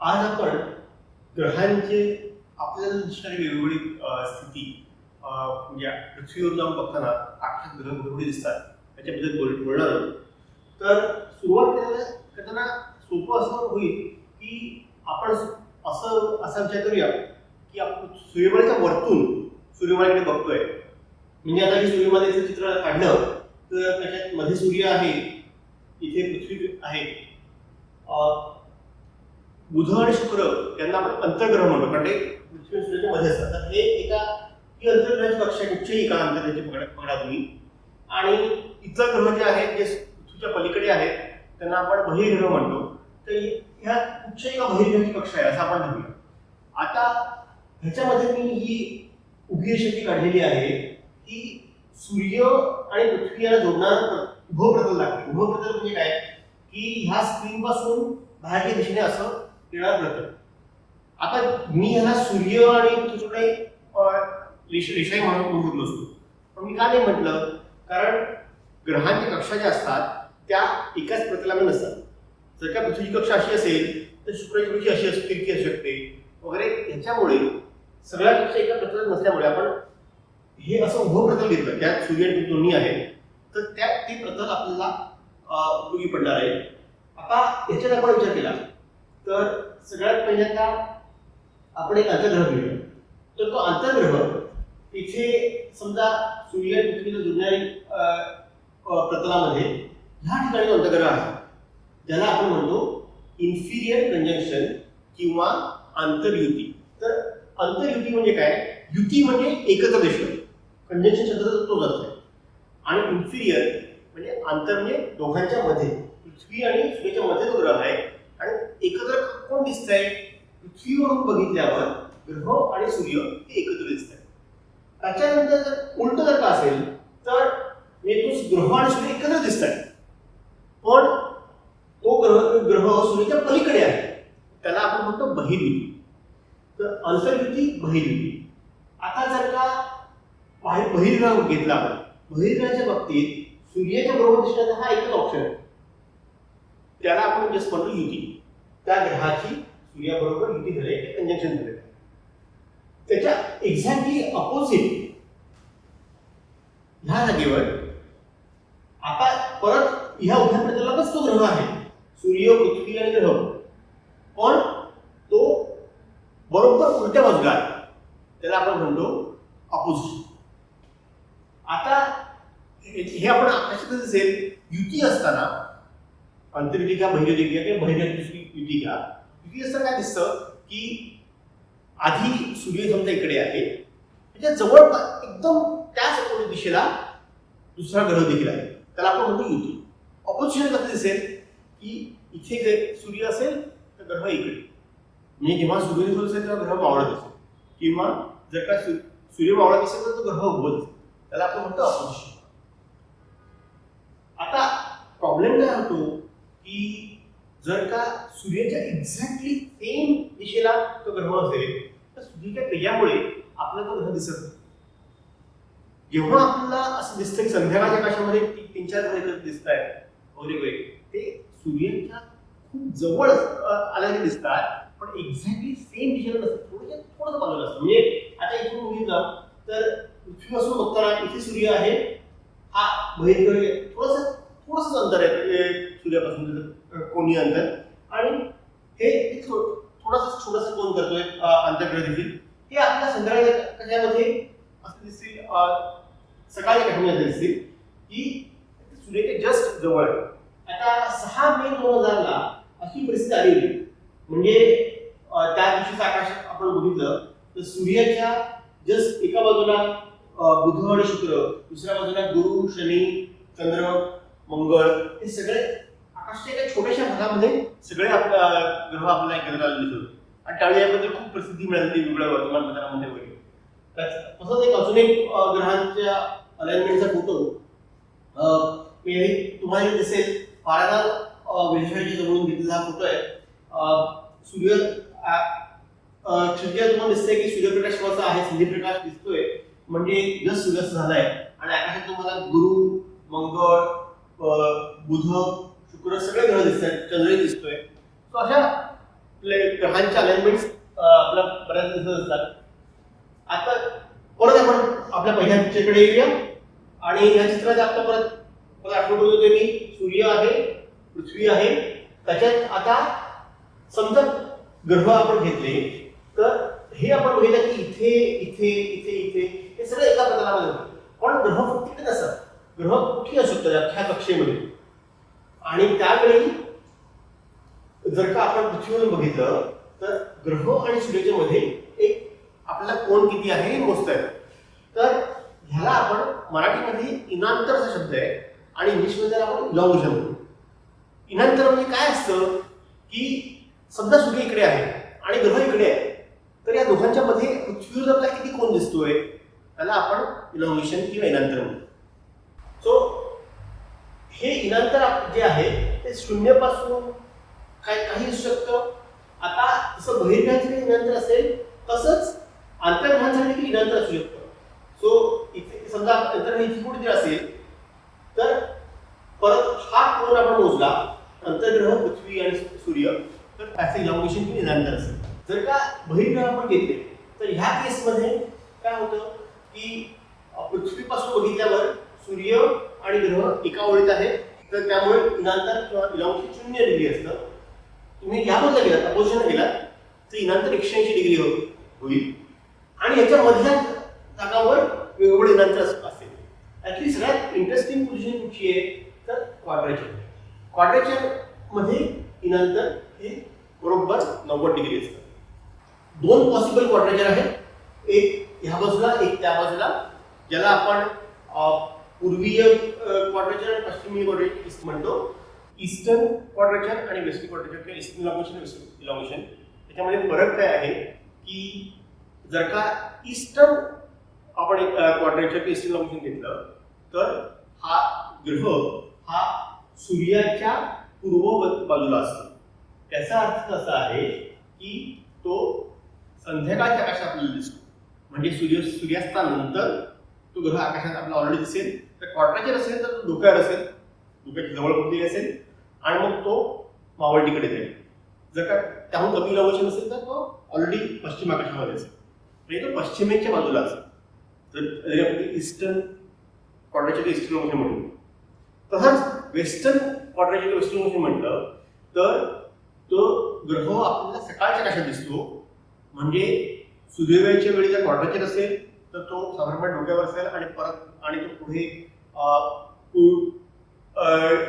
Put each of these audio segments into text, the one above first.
आज आपण ग्रहांचे आपल्याला दिसणारी वेगवेगळी स्थिती म्हणजे पृथ्वीवर जाऊन बघताना आठ ग्रह वेगवेगळे दिसतात. त्याच्याबद्दल बोल बोलणार आहोत. तर सुरुवात करायला करताना सोपं असं होईल की आपण असं असा विचार करूया की आपण सूर्यमालेच्या वरतून सूर्यमालेकडे बघतोय. म्हणजे आता हे सूर्यमालेचं चित्र काढलं तर त्याच्यात मध्ये सूर्य आहे इथे पृथ्वी आहे. बुध आणि शुक्र यांना आपण अंतर्ग्रह म्हणतो. कारण ते पृथ्वी सूर्याच्या मध्ये असतात. तर हे एका ही अंतर्ग्रहाची कक्षा आहे कुठच्याही एका अंतर्ग्रहाची पकडा पकडा तुम्ही. आणि इतर ग्रह जे आहेत जे पृथ्वीच्या पलीकडे आहेत त्यांना आपण बहिर्ग्रह म्हणतो. तर ह्या कुठच्याही एका बहिर्ग्रहाची कक्षा आहे असं आपण धरूया. आता ह्याच्यामध्ये मी ही उभी रेषेची काढलेली आहे. की सूर्य आणि पृथ्वी याला जोडणारा उभं प्रतल लागते उभं प्रतल म्हणजे काय? की ह्या स्क्रीन पासून बाहेरच्या दिशेने असं येणार जातं. आता मी ह्याला सूर्य आणि तुझ्याकडे रेषाही म्हणून म्हणू शकलो असतो पण मी का नाही म्हटलं? कारण ग्रहांच्या कक्षा ज्या असतात त्या एकाच प्रतलामध्ये नसतात. जर का पृथ्वीची कक्षा अशी असेल तर शुक्राची कक्षा अशी असू तिरकी असू शकते. वगैरे ह्याच्यामुळे सगळ्या कक्षा एका प्रतलात नसल्यामुळे आपण हे असं उभं प्रतल घेतलं त्यात सूर्य आणि दोन्ही आहे तर त्या ते प्रतल आपल्याला उपयोगी पडणार आहे. आता ह्याच्यात आपण विचार केला तर सगळ्यात पहिल्यांदा आपण एक अंतर्ग्रह घेऊया. तर तो अंतर्ग्रह इथे समजा सूर्य पृथ्वीला जुळणारी प्रतलामध्ये ह्या ठिकाणी अंतर्ग्रह आहे. ज्याला आपण म्हणतो इन्फिरियर कंजंक्शन किंवा आंतरयुती. तर आंतरयुती म्हणजे काय? युती म्हणजे एकत्र दिसणं कंजंक्शन शब्दाचा तो अर्थ आहे. आणि इन्फिरियर म्हणजे आंतर म्हणजे दोघांच्या मध्ये. पृथ्वी आणि सूर्याच्या मध्ये तो ग्रह आहे. आणि एकत्र कोण दिसतंय? पृथ्वीवरून बघितल्यावर ग्रह आणि सूर्य हे एकत्र दिसत आहेत त्याच्यानंतर जर उलट जर का असेल तर नेतूस ग्रह आणि सूर्य एकत्र दिसत आहेत पण तो ग्रह ग्रह सूर्याच्या पलीकडे आहे. त्याला आपण म्हणतो बहिर्युती तर अंतर्युती बहिर्युती आता जर का बाहेर बहिर्ग्रह घेतला आपण बहिर्ग्रहाच्या बाबतीत सूर्याच्या बरोबर दिसण्याचा हा एकच ऑप्शन आहे. त्याला आपण जस्ट म्हणतो युती त्या ग्रहाची सूर्याबरोबर युती झाली कंजंक्शन झाले. त्याच्या एक्झॅक्टली अपोजिट ह्या जागेवर आता परत ह्या उभ्या प्रतलातच तो ग्रह आहे. सूर्य पृथ्वी आणि ग्रह. पण तो बरोबर उलट्या बाजूला आहे त्याला आपण म्हणतो अपोजिशन आता हे आपण आकाशात दिसेल. युती असताना अंतर्युती घ्या बहिर्युती घ्या किंवा बहिर्युती युती घ्या. युती असताना काय दिसतं की आधी सूर्य समजा इकडे आहे. म्हणजे त्याच्या जवळपास एकदम त्याच opposite दिशेला दुसरा ग्रह देखील आहे. त्याला आपण म्हणतो युती. ऑपोजिशन कसं दिसेल? की इथे सूर्य असेल तर ग्रह इकडे. म्हणजे जेव्हा सूर्य दिसत असेल तेव्हा ग्रह मावळत असेल. किंवा जर का सूर्य मावळत असेल तर तो ग्रह उभत असेल. त्याला आपण म्हणतो ऑपोजिशन आता प्रॉब्लेम काय होतो? की जर का सूर्याच्या एक्झॅक्टली सेम दिशेला तो ग्रह असेल तर सूर्याच्या तेजामुळे आपल्याला तो ग्रह दिसत नाही. जेव्हा आपल्याला असं दिसतं की संध्याकाळच्या आकाशामध्ये तीन चार ग्रह एकत्र दिसत आहेत वगैरे वगैरे ते सूर्याच्या खूप जवळ आल्याचे दिसतात पण एक्झॅक्टली सेम दिशेला नसतं थोडंसं थोडंसं बाजूला असतं. म्हणजे आता इथून बघितलं तर पृथ्वीपासून बघताना इथे सूर्य आहे हा बहिर्ग्रह थोडंसं थोडंसं अंतर आहे. म्हणजे सूर्यापासून कोणी अंतर. आणि हे हे थो- थोडंसं कोण करतोय अ, अंतर्ग्रह देखील हे आपल्या संध्याकाळी कशामध्ये असं दिसतील सकाळी सकाळच्या दिसतील की सूर्याच्या जस्ट जवळ आहे. आता सहा मे दोन हजारला अशी परिस्थिती आलेली म्हणजे त्या दिवशीचं आकाश आपण बघितलं तर सूर्याच्या जस्ट एका बाजूला बुध आणि शुक्र दुसऱ्या बाजूला गुरु शनी चंद्र मंगळ. हे सगळे आकाशाच्या एका छोट्याशा भागामध्ये सगळे आपल्या ग्रह आपल्याला एकत्र आलेले दिसत होते. आणि त्यावेळी याबद्दल खूप प्रसिद्धी मिळाली वेगवेगळ्या वर्तमानपत्रामध्ये वगैरे. तसंच एक अजून एक ग्रहांच्या अलाइनमेंटचा फोटो. मी तुम्हाला दिसेल. फारादा वेधशाळेच्या जवळून घेतलेला फोटो आहे. सूर्य क्षितिजात तुम्हाला दिसतंय की सूर्यप्रकाश कसा आहे संध्यप्रकाश दिसतोय. म्हणजे जस्ट सूर्यास्त झालाय. आणि आकाशात तुम्हाला गुरु मंगळ बुध शुक्र सगळे ग्रह दिसत आहेत चंद्रही दिसतोय. सो अशा आपले ग्रहांच्या अलाइनमेंट आपल्या बऱ्याच दिसत असतात. आता परत आपण आपल्या पहिल्या पिक्चरकडे येऊया. आणि या चित्रात आपलं परत परत आठवण करून देतो मी. सूर्य आहे पृथ्वी आहे. त्याच्यात आता समजा ग्रह आपण घेतले तर हे आपण बघितलं की इथे इथे इथे इथे हे सगळं एका प्रकारामध्ये पण ग्रह फक्त इकडे नसतात ग्रह कुठे असू शकतात अख्ख्या कक्षेमध्ये आणि त्यावेळी जर का आपण पृथ्वीवरून बघितलं तर ग्रह आणि सूर्याच्या मध्ये एक आपला कोण किती आहे हे मोजता येतं. तर ह्याला आपण मराठीमध्ये इनांतर असा शब्द आहे आणि इंग्लिशमध्ये त्याला आपण इलॉंगेशन म्हणतो. इनांतर म्हणजे काय असतं? की समजा सूर्य इकडे आहे आणि ग्रह इकडे आहे तर या दोघांच्या मध्ये पृथ्वीवर आपल्याला किती कोण दिसतोय? त्याला आपण इलॉंगेशन किंवा इनांतर म्हणतो. सो हे इनांतर जे आहे ते शून्यपासून काय काही असू शकतं. आता जसं बहिर्ग्रहांसाठी इनांतर असेल तसंच आंतरग्रहांसाठी देखील इनांतर असू शकतं. सो इथे समजा अंतर्ग्रह इथे असेल तर परत हा कोण आपण मोजला अंतर्ग्रह पृथ्वी आणि सूर्य तर त्याचे इलॉंगेशन किंवा इनांतर असेल? जर का बहिर्ग्रह आपण घेतले तर ह्या केसमध्ये काय होतं की पृथ्वीपासून बघितल्यावर सूर्य आणि ग्रह एका ओळीत आहेत तर त्यामुळे इनांतर किंवा इलॉंगेशन शून्य डिग्री असतं. तुम्ही यामधला बाजूला गेलात अपोजिशन गेलात तर इनांतर एकशे ऐंशी डिग्री होईल. आणि याच्या मधल्या जागावर वेगवेगळे इनांतर असेल. ऍक्च्युली सगळ्यात इंटरेस्टिंग पोझिशन कुठची आहे? तर क्वाड्रेचर क्वाड्रेचरमध्ये इनांतर हे बरोबर नव्वद डिग्री असतं. दोन पॉसिबल क्वाड्रेचर आहेत. एक ह्या बाजूला एक त्या बाजूला. ज्याला आपण पूर्वीय क्वाड्रेचर आणि पश्चिमी क्वाड्रेचर म्हणतो. ईस्टर्न क्वाड्रेचर आणि वेस्टर्न क्वाड्रेचर किंवा ईस्टर्न इलॉंगेशन वेस्टर्न इलॉंगेशन त्याच्यामध्ये फरक काय आहे की जर का ईस्टर्न आपण क्वाड्रेचर किंवा ईस्टर्न इलॉंगेशन घेतलं तर हा ग्रह हा सूर्याच्या पूर्व बाजूला असतो. त्याचा अर्थ असा आहे की तो संध्याकाळच्या आकाशात आपल्याला दिसतो. म्हणजे सूर्य सूर्यास्तानंतर तो ग्रह आकाशात आपल्याला ऑलरेडी दिसेल. तर क्वाड्रेचर असेल तर तो डोक्यावर असेल. डोक्याच्या जवळ कुठेही असेल. आणि मग तो मावळटीकडे जाईल. जर का त्याहून कमी इलॉंगेशन असेल तर तो ऑलरेडी पश्चिम आकाशामध्ये असेल. म्हणजे तो पश्चिमेच्या बाजूला असेल. तर जरी आपण ईस्टर्न क्वाड्रेचर ईस्टर्न इलॉंगेशन म्हणतो तसंच वेस्टर्न क्वाड्रेचर वेस्टर्न इलॉंगेशन म्हटलं तर तो ग्रह आपल्याला सकाळच्या आकाशात दिसतो. म्हणजे सूर्योदयाच्या वेळी जर क्वाड्रेचर असेल तर तो साधारणपणे डोक्यावर असेल आणि परत आणि तो पुढे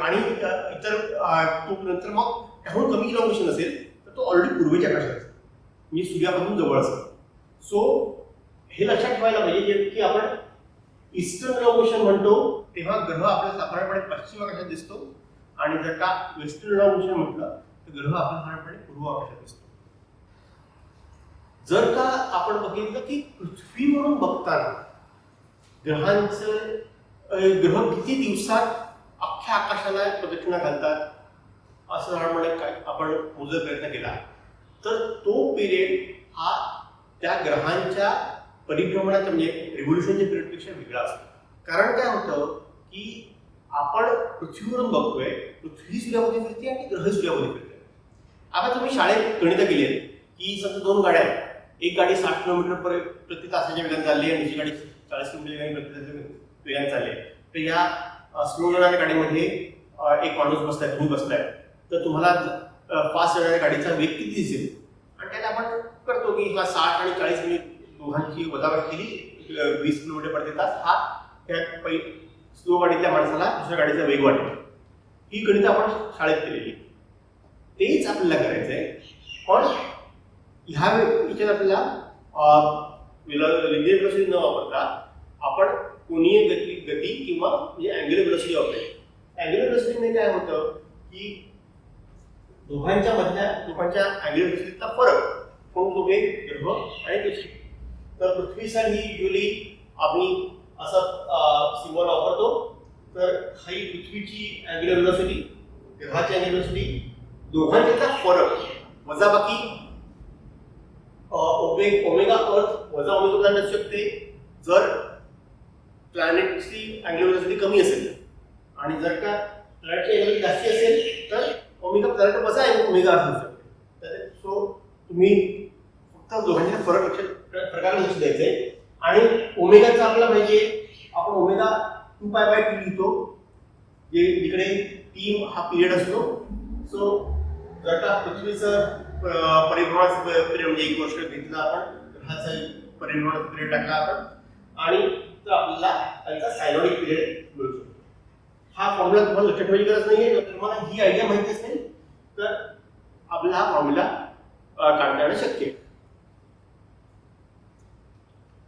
आणि इतर तो नंतर मग त्याहून कमी इलॉंगेशन असेल तर तो ऑलरेडी पूर्वेच्या आकाशात असेल. म्हणजे सूर्यापासून जवळ असेल. सो हे लक्षात ठेवायला पाहिजे की आपण ईस्टर्न इलॉंगेशन म्हणतो तेव्हा ग्रह आपल्याला साधारणपणे पश्चिम आकाशात दिसतो. आणि जर का वेस्टर्न इलॉंगेशन म्हटलं तर ग्रह आपल्याला साधारणपणे पूर्व आकाशात दिसतो. जर का आपण बघितलं की पृथ्वीवरून बघताना ग्रहांचं ग्रह किती दिवसात अख्ख्या आकाशाला प्रदक्षिणा घालतात? असं साधारणपणे काय आपण मोजर प्रयत्न केला. तर तो पिरियड हा त्या ग्रहांच्या परिभ्रमणाच्या म्हणजे रिव्होल्युशनच्या पिरियडपेक्षा वेगळा असतो. कारण काय होतं की आपण पृथ्वीवरून बघतोय पृथ्वी सूर्यामध्ये फिरते आणि ग्रह सूर्यामध्ये फिरते. आता तुम्ही शाळेत गणित केली आहेत. की समजा दोन गाड्या आहेत. एक गाडी साठ किलोमीटर पर प्रति तासाच्या वेगाने चालली आणि दुसरी गाडी चाळीस किलोमीटर प्रति तासाच्या वेगाने चालली आहे. तर या स्लो जाणाऱ्या गाडीमध्ये एक माणूस बसलाय तुम्ही बसलाय. तर तुम्हाला फास्ट जाणाऱ्या गाडीचा वेग किती दिसेल? आणि त्यात आपण करतो की हा साठ आणि चाळीस मिनिट दोघांची वजावट केली वीस किलोमीटर प्रति तास हा त्या पै स्लो गाडीतल्या माणसाला दुसऱ्या गाडीचा वेग वाटेल. ही गणित आपण शाळेत केलेली तेच आपल्याला करायचं आहे पण ह्या याच्यात आपल्याला लिनियर वेलोसिटी न वापरता आपण कोणीय गती गती किंवा म्हणजे अँग्युलर वेलोसिटी वापरायची अँग्युलर वेलोसिटीमध्ये काय होतं की दोघांच्या मधल्या दोघांच्या अँग्युलर वेलोसिटीचा फरक कोण दोघे ग्रह आणि पृथ्वी तर पृथ्वीसाठी युजली आम्ही असं सिम्बॉल वापरतो. तर ही पृथ्वीची अँग्युलर वेलोसिटी ग्रहाची अँग्युलर वेलोसिटी दोघांच्यातला फरक वजाबाकी ओमे ओमेगा अर्थ वजा ओमेगा प्लॅनेट असू शकते जर प्लॅनेटची अँग्युलर कमी असेल आणि जर का प्लॅनेटची अँग्युलर जास्ती असेल तर ओमेगा प्लॅनेट वजा ओमेगा अर्थ असू शकते. तर सो तुम्ही फक्त दोघांच्या फरक लक्षात प्रकारे लक्ष द्यायचंय आणि ओमेगाचं आपल्याला पाहिजे आपण omega two pi by two लिहितो. जे जिकडे टीम हा पिरियड असतो. सो जर का पृथ्वीचं परिभ्रमणाचं पिरियड म्हणजे एक वर्ष घेतलं आपण ग्रहाचा परिभ्रमणाचा पिरियड टाकला आपण आणि तर आपल्याला त्यांचा सायनोडिक पिरियड मिळू शकतो. हा फॉर्म्युला तुम्हाला लक्षात ठेवायची गरज नाही आहे तुम्हाला ही आयडिया माहिती असेल तर आपला हा फॉर्म्युला काढता येणं शक्य आहे.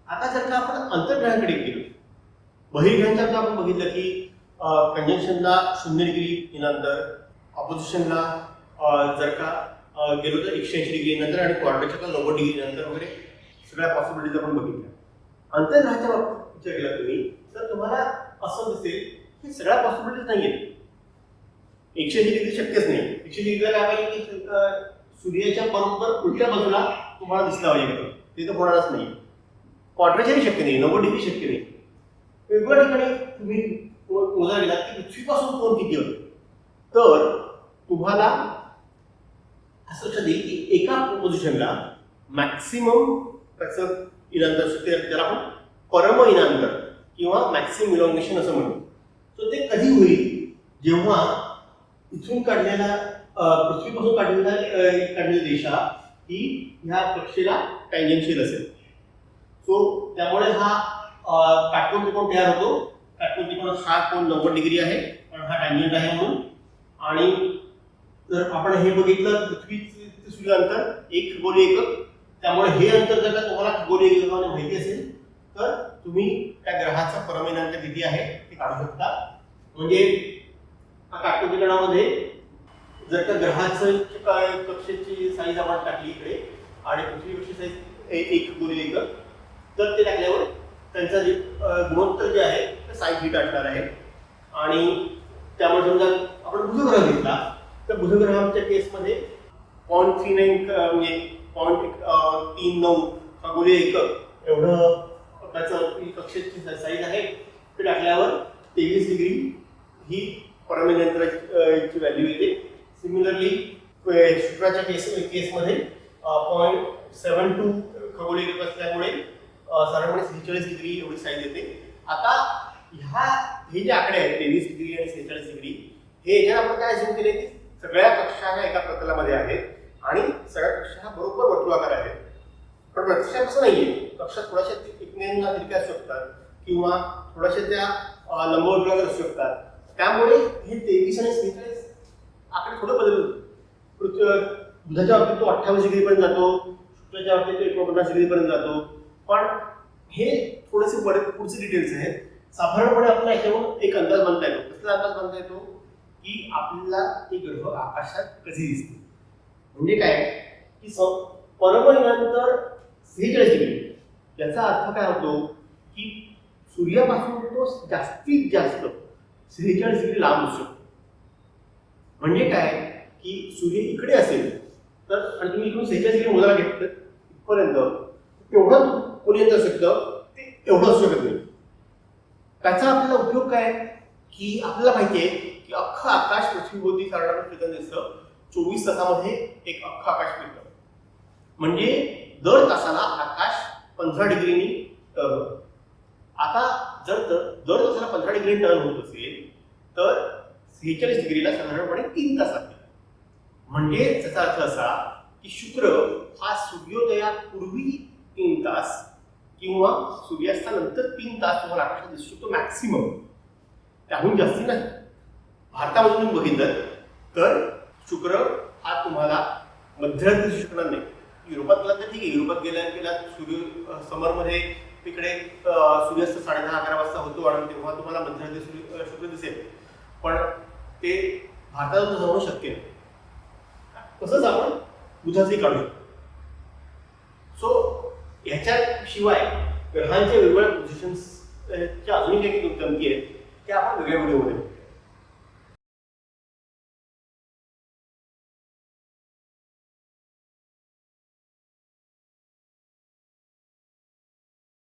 आता जर का आपण अंतर्ग्रहाकडे गेलो बहिर्ग्रहांच्या आपण बघितलं की कंजंक्शनला शून्य डिग्री नंतर ऑपोजिशनला जर का गेलो तर एकशे ऐंशी डिग्री नंतर आणि क्वार्टरच्या नव्वद डिग्री नंतर वगैरे सगळ्या पॉसिबिलिटीज आपण बघितल्या. अंतर्ग्रहाच्या बाबतीत विचार केला तुम्ही तर तुम्हाला असं दिसेल की सगळ्या पॉसिबिलिटीज नाही आहेत एकशे ऐंशी डिग्री शक्यच नाही एकशे डिग्रीला काय पाहिजे की सूर्याच्या बरोबर उलट्या बाजूला तुम्हाला दिसला पाहिजे ते तर होणारच नाही. क्वार्टरच्याही शक्य नाही नव्वद डिग्री शक्य नाही. वेगवेगळ्या ठिकाणी तुम्ही मोजा गेलात की पृथ्वीपासून कोण किती होतं? तर तुम्हाला असं लक्षात येईल की एका पोझिशनला मॅक्सिमम त्याचं इनांतर असतं ते त्याला आपण परम इनांतर किंवा मॅक्सिमम इलॉंगेशन असं म्हणतो तर ते कधी होईल? जेव्हा इथून काढलेला पृथ्वीपासून काढलेला काढलेली रेषा ही ह्या कक्षेला टँजेन्शियल असेल. सो त्यामुळे हा काटकोन त्रिकोण तयार होतो. काटकोन त्रिकोण हा कोण नव्वद डिग्री आहे पण हा टँजंट आहे म्हणून. आणि जर आपण हे बघितलं पृथ्वी सूर्य अंतर एक खगोलीय एकक त्यामुळे हे अंतर जर का तुम्हाला खगोलीय एककाने माहिती असेल तर तुम्ही त्या ग्रहाचा परमैनांतर किती आहे ते काढू शकता. म्हणजे हा जर का ग्रहाचं कक्षेची साईज आपण टाकली इकडे आणि पृथ्वी कक्षी साईज एक खगोलीय एकक तर ते टाकल्यावर त्यांचा जे गुणोत्तर जे आहे ते साईज हिट असणार आहे. आणि त्यामुळे समजा आपण बुधग्रह घेतला तर बुधग्रहाच्या केसमध्ये पॉईंट थ्री नाईन म्हणजे पॉईंट तीन नऊ खगोलीय एकक एवढं त्याचं कक्षेची साईज आहे. ते टाकल्यावर तेवीस डिग्री ही परमयंत्राची व्हॅल्यू येते. सिमिलरली शुक्राच्या केस केसमध्ये पॉईंट सेवन टू खगोलीय एकक असल्यामुळे साधारणपणे सेहेचाळीस डिग्री एवढी साईज येते. आता ह्या हे जे आकडे आहेत तेवीस डिग्री आणि सेहेचाळीस डिग्री हे याच्यात आपण काय असून केले की सगळ्या कक्षा ह्या एका प्रतलामध्ये आहेत आणि सगळ्या कक्षा ह्या बरोबर वर्तुळाकार आहेत पण प्रत्यक्षात असं आहे कक्षा थोड्याशा एकमेकांना तिरक्या असू शकतात किंवा थोड्याशा त्या लंबवर्तुळाकार असू शकतात. त्यामुळे हे तेवीस आणि सेहेचाळीस आकडे थोडं बदलतो पृथ्वी बुधाच्या बाबतीत तो अठ्ठावीस डिग्रीपर्यंत जातो शुक्राच्या बाबतीत तो एकोणपन्नास डिग्रीपर्यंत जातो. पण हे थोडेसे बरे पुढचे डिटेल्स आहेत. साधारणपणे आपल्याला ह्याच्यावर एक अंदाज बांधता येतो. कसला अंदाज बांधता येतो? की आपल्याला ते ग्रह आकाशात कधी दिसते म्हणजे काय? की स- परमनंतर सेहेचाळीस डिग्री याचा अर्थ काय होतो? की सूर्यापासून तो जास्तीत जास्त सेहेचाळीस डिग्री लांब असू शकतो म्हणजे काय? की सूर्य इकडे असेल तर आणि तुम्ही इकडून सेहेचाळीस डिग्री मोजायला घेतलं इथपर्यंत तेवढं कोणी येत शकतं ते एवढं असू शकत नाही. त्याचा आपल्याला उपयोग काय? की आपल्याला माहिती आहे की अख्खं आकाश पृथ्वीभोवती साधारण फिरतं दिसतं. चोवीस तासामध्ये एक अख्खं आकाश फिरतं. म्हणजे दर तासाला आकाश पंधरा डिग्रीनी टर्न होतं आता जर दर दर तासाला पंधरा डिग्री टर्न होत असेल तर सेहेचाळीस डिग्रीला साधारणपणे तीन तास लागतील. म्हणजे त्याचा अर्थ असा की शुक्र हा सूर्योदयापूर्वी तीन तास किंवा सूर्यास्तानंतर तीन तास तुम्हाला आकाशात दिसू शकतो मॅक्सिमम त्याहून जास्ती नाही. भारतामधून बघितलं तर शुक्र हा तुम्हाला मध्यरात्री दिसू शकणार नाही. युरोपात गेला तर ठीक आहे. युरोपात गेल्या गेला सूर्य समरमध्ये तिकडे सूर्यास्त साडे दहा अकरा वाजता होतो आणि तेव्हा तुम्हाला मध्यरात्री सूर्य शुक्र दिसेल. पण ते भारतातून जाणं शक्य नाही. तसंच आपण बुधाचंही काढू शकतो. सो ह्याच्याशिवाय ग्रहांच्या वेगवेगळ्या पोझिशन्सच्या अजून अजूनही काही गमती आहेत त्या आपण वेगळ्या व्हिडिओमध्ये बघू.